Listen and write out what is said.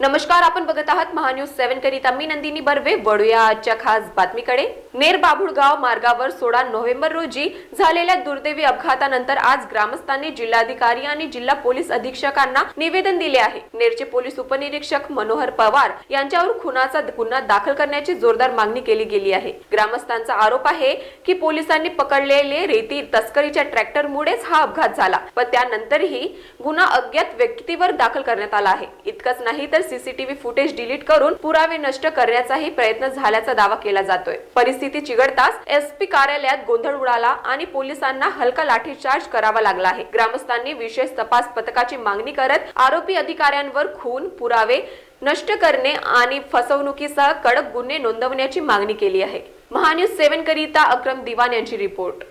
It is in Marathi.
नमस्कार आपण बघत आहात महान्यूज सेव्हन करिता. मी नंदिनी बर्वे. वळूया आजच्या खास बातमीकडे. नेर बाभुळगाव मार्गावर सोळा नोव्हेंबर रोजी झालेल्या दुर्दैवी अपघातानंतर आज ग्रामस्थांनी जिल्हाधिकारी आणि जिल्हा पोलीस अधीक्षकांना निवेदन दिले आहे. नेरचे पोलीस उपनिरीक्षक मनोहर पवार यांच्यावर खुनाचा गुन्हा दाखल करण्याची जोरदार मागणी केली गेली आहे. ग्रामस्थांचा आरोप आहे की पोलिसांनी पकडलेले रेती तस्करीच्या ट्रॅक्टरमुळेच हा अपघात झाला व त्यानंतरही गुन्हा अज्ञात व्यक्तीवर दाखल करण्यात आला आहे. इतकंच नाही तर सीसीटीव्ही फुटेज डिलीट करून पुरावे नष्ट करण्याचाही प्रयत्न झाल्याचा दावा केला जातोय. परिस्थिती चिघडताच एसपी कार्यालयात गोंधळ उडाला आणि पोलिसांना हलका लाठीचार्ज करावा लागला आहे. ग्रामस्थांनी विशेष तपास पथकाची मागणी करत आरोपी अधिकाऱ्यांवर खून पुरावे नष्ट करणे आणि फसवणुकीसह कडक गुन्हे नोंदवण्याची मागणी केली आहे. महान्यूज सेव्हन करिता अक्रम दिवान यांची रिपोर्ट.